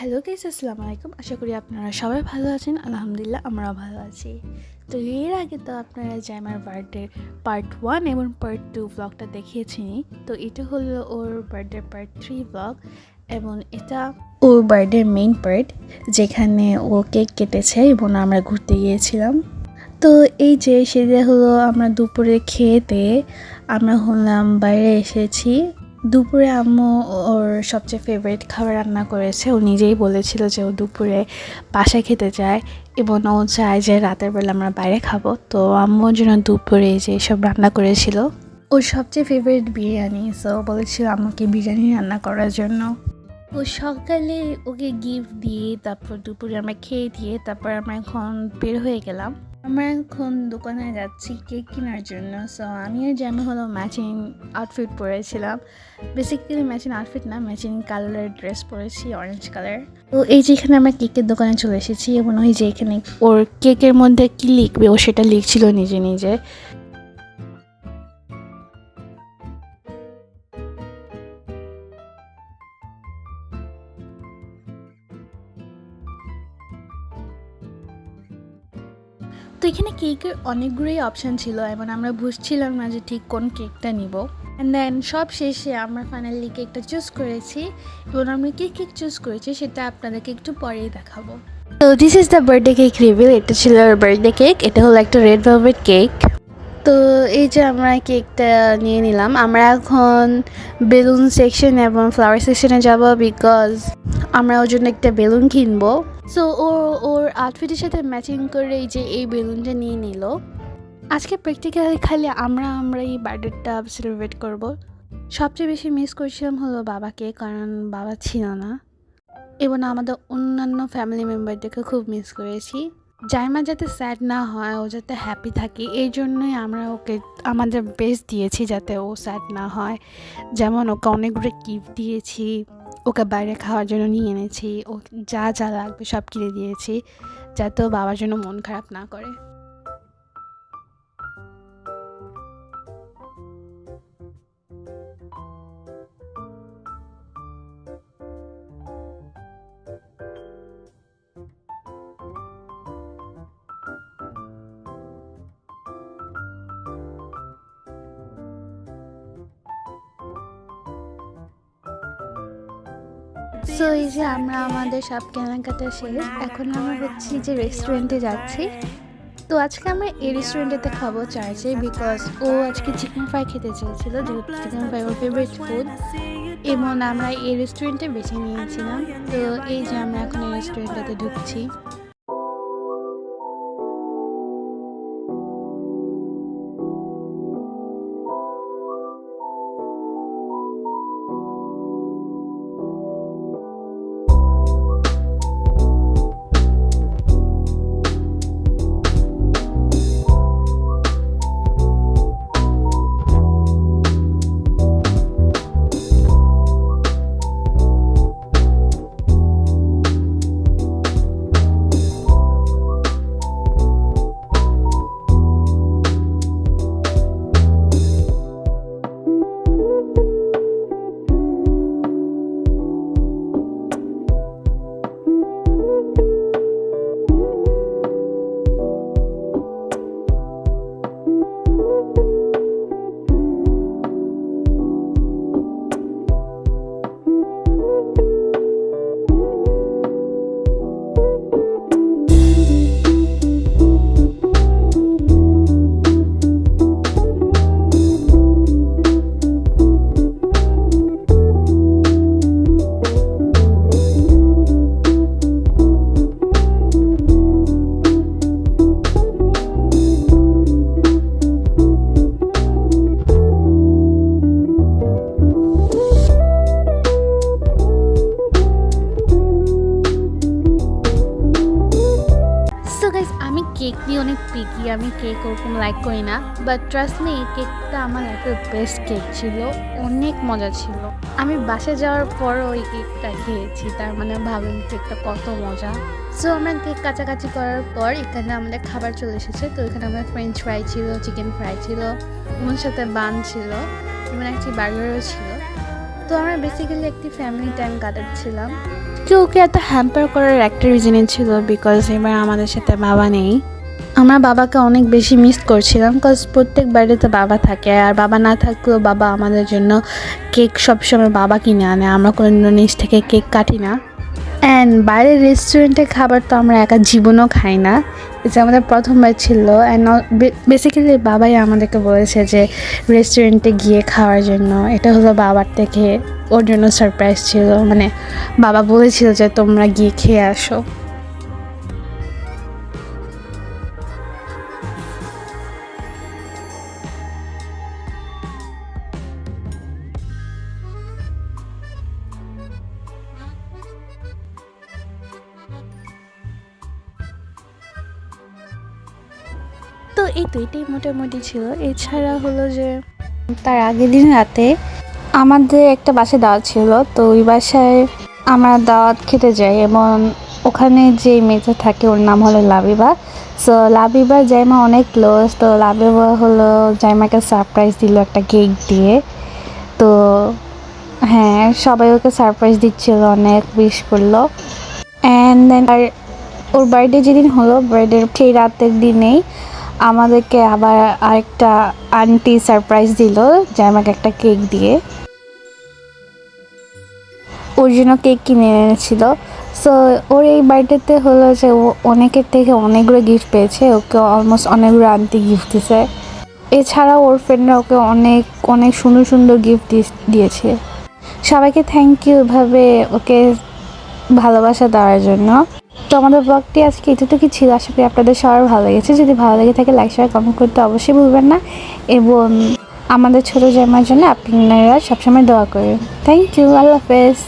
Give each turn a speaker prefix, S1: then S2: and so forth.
S1: Hello guys, আসসালামু আলাইকুম। আশা করি আপনারা সবাই ভালো আছেন। আলহামদুলিল্লাহ, আমরাও ভালো আছি। তো এর আগে তো আপনারা জাইমার বার্থডে পার্ট ওয়ান এবং পার্ট টু ব্লগটা দেখিয়েছিনি। তো এটা হলো ওর বার্থডে পার্ট থ্রি ব্লগ এবং এটা ওর বার্থডের মেইন পার্ট যেখানে ও কেক কেটেছে এবং আমরা ঘুরতে গিয়েছিলাম। তো এই যে, সেটা হলো আমরা দুপুরে খেতে আমরা হলাম বাইরে এসেছি। দুপুরে আম্মু ওর সবচেয়ে ফেভারিট খাবার রান্না করেছে। ও নিজেই বলেছিল যে ও দুপুরে বাসায় খেতে চায় এবং ও চায় যে রাতের বেলা আমরা বাইরে খাব। তো আম্মুর জন্য দুপুরে যে সব রান্না করেছিল, ওর সবচেয়ে ফেভারিট বিরিয়ানি। সো বলেছিল আম্মুকে বিরিয়ানি রান্না করার জন্য। ও সকালে ওকে গিফট দিয়ে, তারপর দুপুরে আমরা খেয়ে দিয়ে, তারপর আমরা এখন বের হয়ে গেলাম। আমরা এখন দোকানে যাচ্ছি কেক কেনার জন্য। সো আমি আর হলো ম্যাচিং আউটফিট পরেছিলাম। বেসিক্যালি ম্যাচিং আউটফিট না ম্যাচিং কালারের ড্রেস পরেছি অরেঞ্জ কালার তো এই যে এখানে আমরা কেকের দোকানে চলে এসেছি এবং ওই যে এখানে ওর কেকের মধ্যে কী লিখবে ও সেটা লিখছিল নিজে নিজে। তো এখানে কেকের অনেকগুলোই অপশান ছিল এবং আমরা বুঝছিলাম না যে ঠিক কোন কেকটা নিব। অ্যান্ড দেন সব শেষে আমরা ফাইনালি কেকটা চুজ করেছি এবং আমরা কী কেক চুজ করেছি সেটা আপনাদেরকে একটু পরেই দেখাবো। তো this is the birthday cake reveal এটা ছিল বার্থডে কেক এটা হলো একটা রেড ভেলভেট কেক তো এই যে আমরা কেকটা নিয়ে নিলাম, আমরা এখন বেলুন সেকশন এবং ফ্লাওয়ার সেকশনে যাব বিকজ আমরা ওর জন্য একটা বেলুন কিনবো। সো ও, ওর আউটফিটের সাথে ম্যাচিং করে এই যে এই বেলুনটা নিয়ে নিল। আজকে প্র্যাকটিক্যালি খালি আমরা আমরা এই বার্থডেটা সেলিব্রেট করব। সবচেয়ে বেশি মিস করছিলাম হলো বাবাকে, কারণ বাবা ছিল না। এবং আমাদের অন্যান্য ফ্যামিলি মেম্বারদেরকে খুব মিস করেছি। জাইমা যাতে স্যাড না হয়, ও যাতে হ্যাপি থাকে, এই জন্যই আমরা ওকে, আমাদের বেস্ট দিয়েছি যাতে ও স্যাড না হয়। যেমন ওকে অনেকগুলো গিফট দিয়েছি, ওকে বাইরে খাওয়ার জন্য নিয়ে এনেছি, ও যা যা লাগবে সব কিনে দিয়েছি, যাতে ও বাবার জন্য মন খারাপ না করে। সো এই যে আমরা আমাদের সব কেনাকাটা শেষ, এখন আমরা হচ্ছি যে রেস্টুরেন্টে যাচ্ছি। তো আজকে আমরা এই রেস্টুরেন্টেতে খাব চাইছি বিকজ ও আজকে চিকেন ফ্রাই খেতে চেয়েছিল, যেহেতু চিকেন ফ্রাই ওর ফেভারিট ফুড এবং আমরা এই রেস্টুরেন্টে বেছে নিয়েছিলাম। তো এই যে আমরা এখন এই রেস্টুরেন্টটাতে ঢুকছি। আমি কেক ওরকম লাইক করি না বাট ট্রাস্ট মি কেকটা আমার লাইফের বেস্ট কেক ছিল, অনেক মজা ছিল। আমি বাসে যাওয়ার পর ওই কেকটা খেয়েছি, তার মানে ভাবেন কেকটা কত মজা। সো আমরা কেক কাছাকাছি করার পর এখানে আমাদের খাবার চলে এসেছে, তো এখানে আমাদের ফ্রেঞ্চ ফ্রাই ছিল চিকেন ফ্রাই ছিল, ওর সাথে বান ছিল এবং একটি বার্গারও ছিল। তো আমরা বেসিক্যালি একটি ফ্যামিলি টাইম কাটাচ্ছিলাম। আজকে ওকে এত হ্যাম্পার করার একটা রিজনই ছিল বিকজ এবার আমাদের সাথে বাবা নেই। আমরা বাবাকে অনেক বেশি মিস করছিলাম বিকজ প্রত্যেক বাড়িতে বাবা থাকে আর বাবা না থাকলেও বাবা আমাদের জন্য কেক সবসময় বাবা কিনে আনে। আমরা কোনো নিচ থেকে কেক কাটি না। অ্যান্ড বাইরের রেস্টুরেন্টে খাবার তো আমরা একা জীবনও খাই না। এটা আমাদের প্রথমবার ছিল অ্যান্ড বেসিক্যালি বাবাই আমাদেরকে বলেছে যে রেস্টুরেন্টে গিয়ে খাওয়ার জন্য। এটা হলো বাবার থেকে, ওর জন্য সারপ্রাইজ ছিল। মানে বাবা বলেছিল যে তোমরা গিয়ে খেয়ে আসো। তো এই তো এটাই মোটামুটি ছিল। এছাড়া হলো যে, তার আগের দিন রাতে আমাদের একটা বাসায় দাওয়াত ছিল। তো ওই বাসায় আমরা দাওয়াত খেতে যাই এবং ওখানে যে মেয়েটা থাকে, ওর নাম হলো লাবিবা। সো লাবিবা জাইমা অনেক ক্লোজ তো লাবিবা হলো জাইমাকে সারপ্রাইজ দিল একটা কেক দিয়ে। তো হ্যাঁ সবাই ওকে সারপ্রাইজ দিচ্ছিল, অনেক উইশ করল। And then R or birthday যেদিন হলো বার্থডের সেই রাতের দিনেই আমাদেরকে আবার আরেকটা আন্টি সারপ্রাইজ দিল যে আমাকে একটা কেক দিয়ে। ওর জন্য কেক কিনে এনেছিল। সো ওর এই বার্থডেতে হলো যে ও অনেকের থেকে অনেকগুলো গিফট পেয়েছে। ওকে অলমোস্ট অনেকগুলো আন্টি গিফট দিছে। এছাড়া ওর ফ্রেন্ডরা ওকে অনেক অনেক সুন্দর সুন্দর গিফট দিয়েছে। সবাইকে থ্যাংক ইউ এভাবে ওকে ভালোবাসা দেওয়ার জন্য। তো আমাদের ব্লগটি আজকে এতটুকু ছিল। আশা করি আপনাদের সবার ভালো লেগেছে। যদি ভালো লেগে থাকে লাইক শেয়ার কমেন্ট করতে অবশ্যই ভুলবেন না। এবং আমাদের ছোটো জামার জন্য আপনারা সবসময় দোয়া করবেন থ্যাংক ইউ আল্লাহ হাফেজ।